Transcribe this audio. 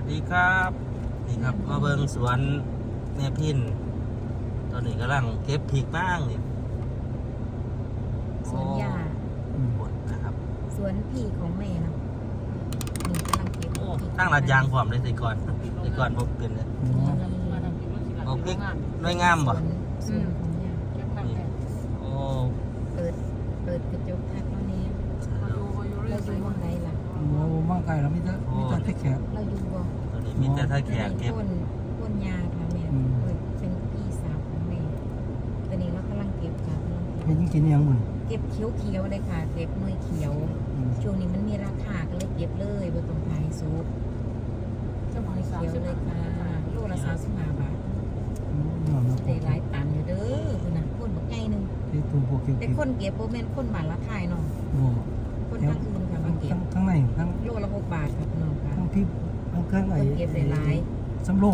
วัสดีครับ นี่ครับมาเบิงสวนแม่พิน ตอนนี้กำลังเก็บพริกบ้างนี่สวนยาหมดนะครับ สวนพี่ของแม่เนาะนี่กำลังเก็บพริกตั้งรัดยางพร้อมเลยสิก่อนสิก่อนผมเป็นเลยอืมเอาพริกน้อยงามสบ่วนสวนของยานี่โอ้เปิดเปิดกระจกทักแล้วนี่เราอยู่หมองใดล่ะโอ้มากไกลแล้วมีแต่มีแต่แค่แขกเราอยู่บ่ตอนนี้ มีแต่ถ้าแขกเก็บต้นต้นยาค่ะแม่อืม เป็นพี่สาวของแม่ตอนนี้เรากำลังเก็บค่ะกำลังเก็บเป็นจริงๆยังมึงเก็บเขียวเขียวๆเลยค่ะเก็บหน่วยเขียวช่วงนี้มันมีราคาก็เลยเก็บเลยบนตรงไทยซุปเจ้าหอยเขียวเลยค่ะโลละสามสิบห้าบาทได้หลายตันอยู่เด้อคุณน่ะคนบักใหญ่หนึงที่ตัวพวกเกี่ยวแต่กับคนเก็บโบแม่นคนบาทละขายเนาะโอ้คนทางอื่นค่ะมาเก็บทั้งทั้งในทั้งโลละหกบาทค่ะพี่น้องค่ะทั้งที่ ทั้งเครื่องคไอ้นเก็บได้หลาย สำโรง